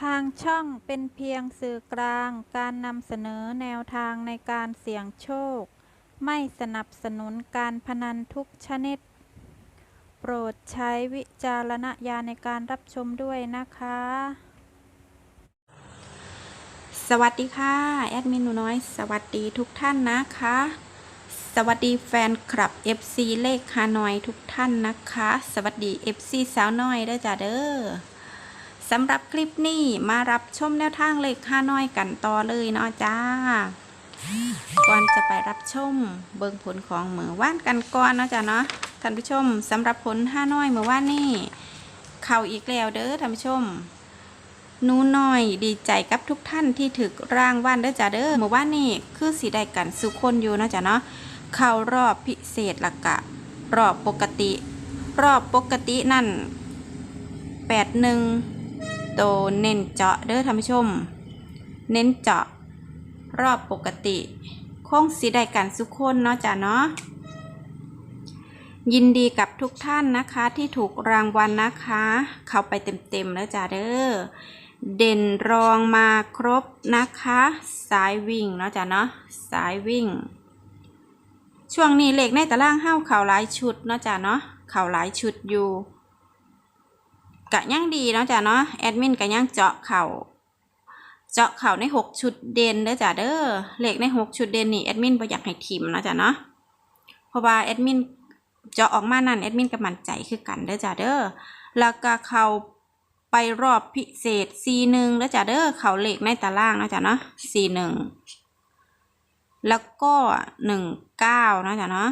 ทางช่องเป็นเพียงสื่อกลางการนำเสนอแนวทางในการเสี่ยงโชค ไม่สนับสนุนการพนันทุกชนิด โปรดใช้วิจารณญาณในการรับชมด้วยนะคะ สวัสดีค่ะ แอดมินหนูน้อย สวัสดีทุกท่านนะคะ สวัสดีแฟนคลับ FC เลขฮานอยทุกท่านนะคะ สวัสดี FC สาวน้อยด้อจ้าเด้อ สำหรับคลิปนี้มารับชมแนวทางเลขฮาน้อยกันต่อเลยเนาะจ้า ก่อนจะไปรับชมเบิ่งผลของเหมือว่านกันก่อนเนาะจ้าเนาะท่านผู้ชมสำหรับผลฮาน้อยเมื่อว่านนี่เข้าอีกแล้วเด้อท่านผู้ชมนูน้อยดีใจกับทุกท่านที่ถึกร่างวัลเด้อจ้าเด้อเมื่อวานนี้คือสีได้กันสุคนอยู่เนาะจ้ะเนาะเข้ารอบพิเศษละกะ รอบปกติ รอบปกตินั่นแปดหนึ่ง โตเน้นเจาะเด้อท่านผู้ชม เน้นเจาะรอบปกติคงสีได้กันสุคนเนาะจ้ะเนาะยินดีกับทุกท่านนะคะที่ถูกรางวัลนะคะ เข้าไปเต็มๆแล้วจ้ะเด้อเด่นรองมาครบนะคะ สายวิ่งเนาะจ้ะเนาะสายวิ่ง ช่วงนี้เลขในตารางห้าวเข่าหลายชุดเนาะจ้ะเนาะเข่าหลายชุดอยู่ กะยังดีเนาะจ้ะเนาะแอดมินกะยังเจาะเข่าเจาะเข่าในหกชุดเด่นเด้อจ้ะเด้อเลขในหกชุดเด่นนี่แอดมินบ่อยากให้ทิมเนาะจ้ะเนาะเพราะว่าแอดมินเจาะออกมานั่นแอดมินก็มั่นใจคือกันเด้อจ้ะเด้อแล้วก็เข้าไปรอบพิเศษ C1 แล้วจ้ะเด้อเข่าเลขในตารางนะจ๊ะเนาะ C1 แล้วก็ 19นะจ๊ะเนาะ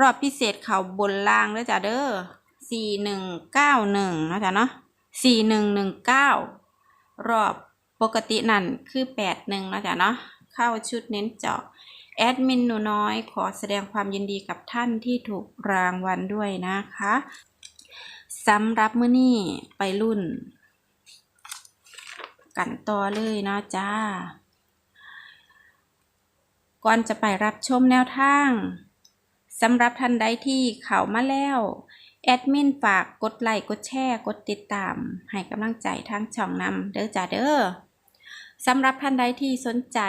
รอบพิเศษเข่าบนล่างแล้วจ้ะเด้อ C191 นะจ๊ะเนาะ C119 รอบปกตินั่นคือ81นะจ๊ะเนาะเข้าชุดเน้นเจาะแอดมินหนูน้อยขอแสดงความยินดีกับท่านที่ถูกรางวัลด้วยนะคะสำหรับมื้อนี้ไปรุ่น กันต่อเลยเนาะจ้า ก่อนจะไปรับชมแนวทางสำหรับท่านใดที่เข้ามาแล้ว แอดมินฝากกดไลค์กดแชร์กดติดตาม ให้กำลังใจทางช่องนำเด้อจ้าเด้อสำหรับท่านใดที่สนใจ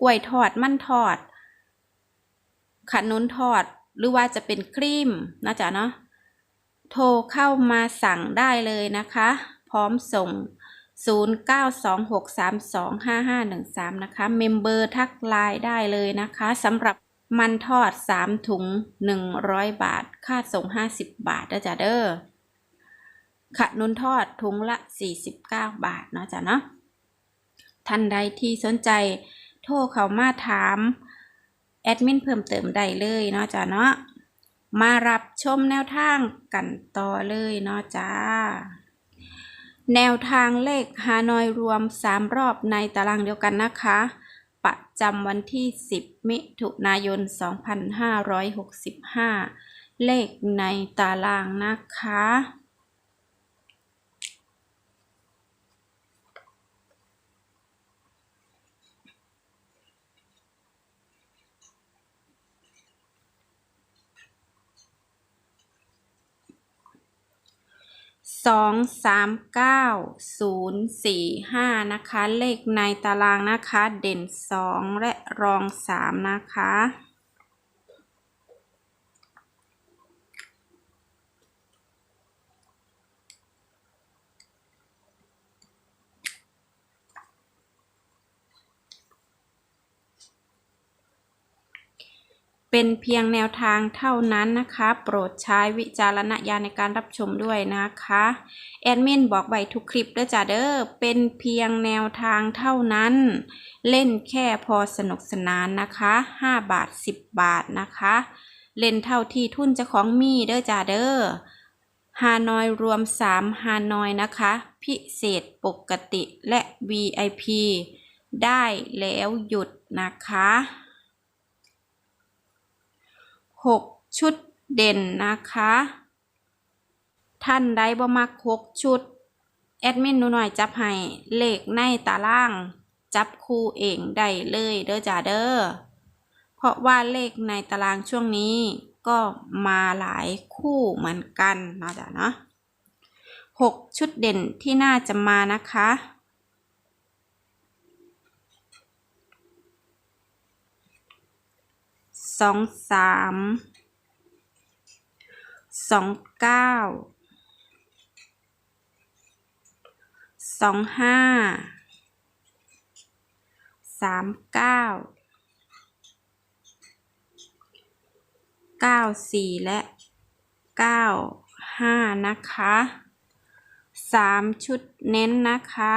กล้วยทอดมันทอด ขนุนทอดหรือว่าจะเป็นครีมนะจ๊ะเนาะโทรเข้ามาสั่งได้เลยนะคะ พร้อมส่ง 0926325513 นะคะ เมมเบอร์ทักไลน์ได้เลยนะคะสำหรับ มันทอด 3 ถุง 100 บาท ค่าส่ง 50 บาทนะจ๊ะเด้อขนุนทอดถุงละ 49 บาทเนาะจ๊ะเนาะท่านใดที่สนใจโทรเข้ามาถามแอดมินเพิ่มเติมได้เลยเนาะจ๊ะเนาะมารับชมแนวทางกันต่อเลยเนาะจ้า แนวทางเลขฮานอยรวม 3 รอบในตารางเดียวกันนะคะ จำวันที่ 10 มิถุนายน 2565 เลขในตารางนะคะ สองสามเก้าศูนย์สี่ห้านะคะ เลขในตารางนะคะ เด่นสองและรองสามนะคะ เป็นเพียงแนวทางเท่านั้นนะคะ โปรดใช้วิจารณญาณในการรับชมด้วยนะคะ แอดมินบอกไว้ทุกคลิปเด้อจ้าเด้อ เป็นเพียงแนวทางเท่านั้น เล่นแค่พอสนุกสนานนะคะ 5 บาท 10 บาทนะคะ เล่นเท่าที่ทุนเจ้าของมีเด้อจ้าเด้อฮานอยรวม 3 ฮานอยนะคะ พิเศษปกติและ VIP ได้แล้วหยุดนะคะ 6 ชุดเด่นนะคะ ท่านใดบ่มัก6ชุด แอดมินหนูหน่อยจับให้เลขในตาราง จับคู่เองได้เลยเด้อจ้าเด้อเพราะว่าเลขในตารางช่วงนี้ก็มาหลายคู่เหมือนกันเนาะจ้ะเนาะหกชุดเด่นที่น่าจะมานะคะ สองสามสองเก้าสองห้าสามเก้าเก้าสี่และเก้าห้านะคะสามชุดเน้นนะคะ